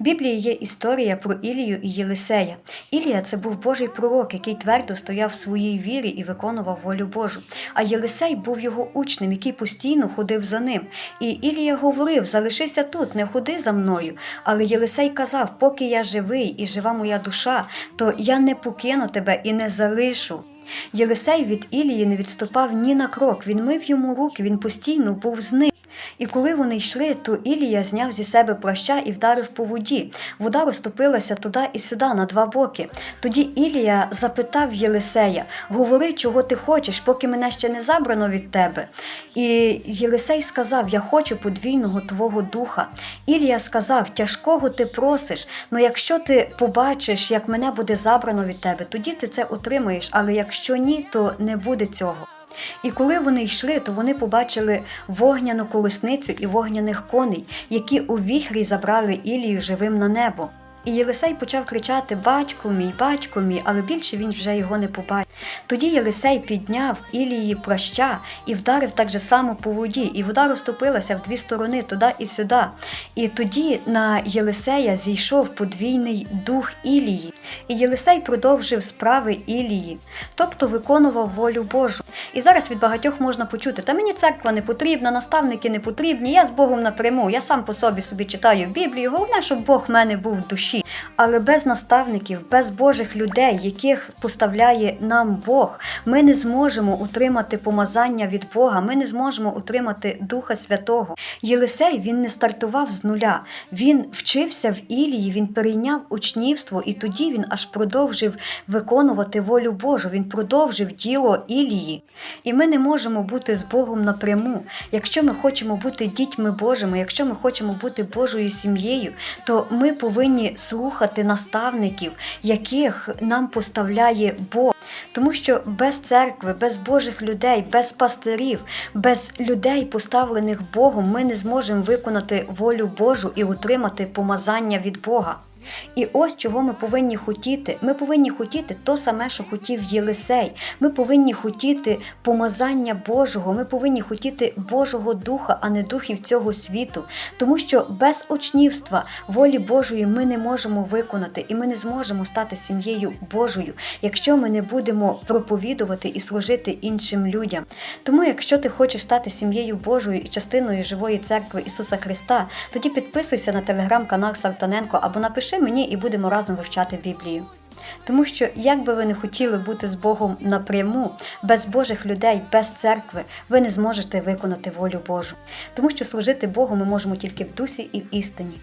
Біблії є історія про Ілію і Єлисея. Ілія це був Божий пророк, який твердо стояв в своїй вірі і виконував волю Божу. А Єлисей був його учнем, який постійно ходив за ним. І Ілія говорив: залишися тут, не ходи за мною. Але Єлисей казав: поки я живий і жива моя душа, то я не покину тебе і не залишу. Єлисей від Ілії не відступав ні на крок. Він мив йому руки, він постійно був з ним. І коли вони йшли, то Ілія зняв зі себе плаща і вдарив по воді. Вода розтопилася туди і сюди на два боки. Тоді Ілія запитав Єлисея: Говори, чого ти хочеш, поки мене ще не забрано від тебе. І Єлисей сказав: Я хочу подвійного твого духа. Ілія сказав: Тяжкого ти просиш, але якщо ти побачиш, як мене буде забрано від тебе, тоді ти це отримаєш. Але якщо ні, то не буде цього. І коли вони йшли, то вони побачили вогняну колесницю і вогняних коней, які у віхрі забрали Ілію живим на небо. І Єлисей почав кричати Батько мій, батько мій, але більше він вже його не побачив. Тоді Єлисей підняв Ілії плаща і вдарив так же само по воді, і вода розтопилася в дві сторони, туди і сюди. І тоді на Єлисея зійшов подвійний дух Ілії. І Єлисей продовжив справи Ілії, тобто виконував волю Божу. І зараз від багатьох можна почути: та мені церква не потрібна, наставники не потрібні, я з Богом напряму, я сам по собі собі читаю Біблію. Головне, щоб Бог в мене був в душі. Але без наставників, без Божих людей, яких поставляє нам Бог, ми не зможемо утримати помазання від Бога, ми не зможемо утримати Духа Святого. Єлисей він не стартував з нуля. Він вчився в Ілії, він перейняв учнівство, і тоді він аж продовжив виконувати волю Божу. Він продовжив діло Ілії. І ми не можемо бути з Богом напряму. Якщо ми хочемо бути дітьми Божими, якщо ми хочемо бути Божою сім'єю, то ми повинні слухати наставників, яких нам поставляє Бог. Тому що без церкви, без Божих людей, без пастирів, без людей, поставлених Богом, ми не зможемо виконати волю Божу і отримати помазання від Бога. І ось чого ми повинні хотіти. Ми повинні хотіти то саме, що хотів Єлисей. Ми повинні хотіти помазання Божого. Ми повинні хотіти Божого Духа, а не духів цього світу. Тому що без учнівства волі Божої ми не можемо виконати, і ми не зможемо стати сім'єю Божою, якщо ми не будемо проповідувати і служити іншим людям. Тому, якщо ти хочеш стати сім'єю Божою і частиною живої церкви Ісуса Христа, тоді підписуйся на телеграм-канал Салтаненко або напиши мені і будемо разом вивчати Біблію. Тому що, як би ви не хотіли бути з Богом напряму, без Божих людей, без церкви, ви не зможете виконати волю Божу. Тому що служити Богу ми можемо тільки в дусі і в істині.